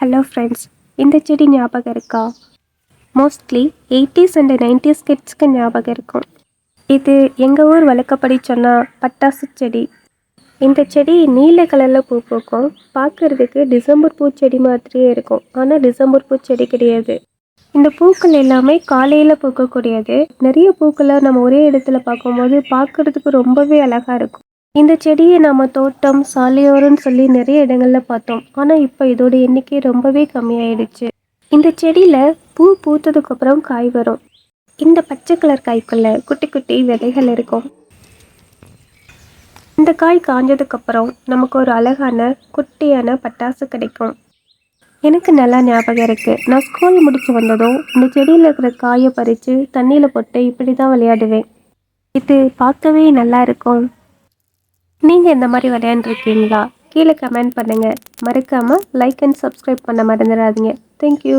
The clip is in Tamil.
ஹலோ ஃப்ரெண்ட்ஸ் இந்த செடி ஞாபகம் இருக்கா? மோஸ்ட்லி எயிட்டிஸ் அண்ட் நைன்டிஸ் கிட்ஸ்க்கு ஞாபகம் இருக்கும். இது எங்கள் ஊர் வழக்கப்படி சொன்னால் பட்டாசு செடி. இந்த செடி நீல கலரில் பூ பூக்கும். பார்க்குறதுக்கு டிசம்பர் பூச்செடி மாதிரியே இருக்கும். ஆனால் டிசம்பர் பூச்செடி கிடையாது. இந்த பூக்கள் எல்லாமே காலையில் பூக்கக்கூடியது. நிறைய பூக்களை நம்ம ஒரே இடத்துல பார்க்கும்போது பார்க்குறதுக்கு ரொம்பவே அழகாக இருக்கும். இந்த செடியை நம்ம தோட்டம் சாலையோரம்னு சொல்லி நிறைய இடங்களில் பார்த்தோம். ஆனால் இப்போ இதோட எண்ணிக்கை ரொம்பவே கம்மியாயிடுச்சு. இந்த செடியில் பூ பூத்ததுக்கு அப்புறம் காய் வரும். இந்த பச்சை கலர் காய்க்குள்ள குட்டி குட்டி விதைகள் இருக்கும். இந்த காய் காஞ்சதுக்கப்புறம் நமக்கு ஒரு அழகான குட்டியான பட்டாசு கிடைக்கும். எனக்கு நல்லா ஞாபகம் இருக்குது நான் ஸ்கூல் முடிச்சு வந்ததும் இந்த செடியில் இருக்கிற காயை பறித்து தண்ணியில் போட்டு இப்படி தான் விளையாடுவேன். இது பார்க்கவே நல்லா இருக்கும். நீங்கள் இந்த மாதிரி விளையாண்டுருக்கீங்களா? கீழே கமெண்ட் பண்ணுங்கள் மறக்காமல் லைக் அண்ட் சப்ஸ்கிரைப் பண்ண மறந்துடாதீங்க. தேங்க்யூ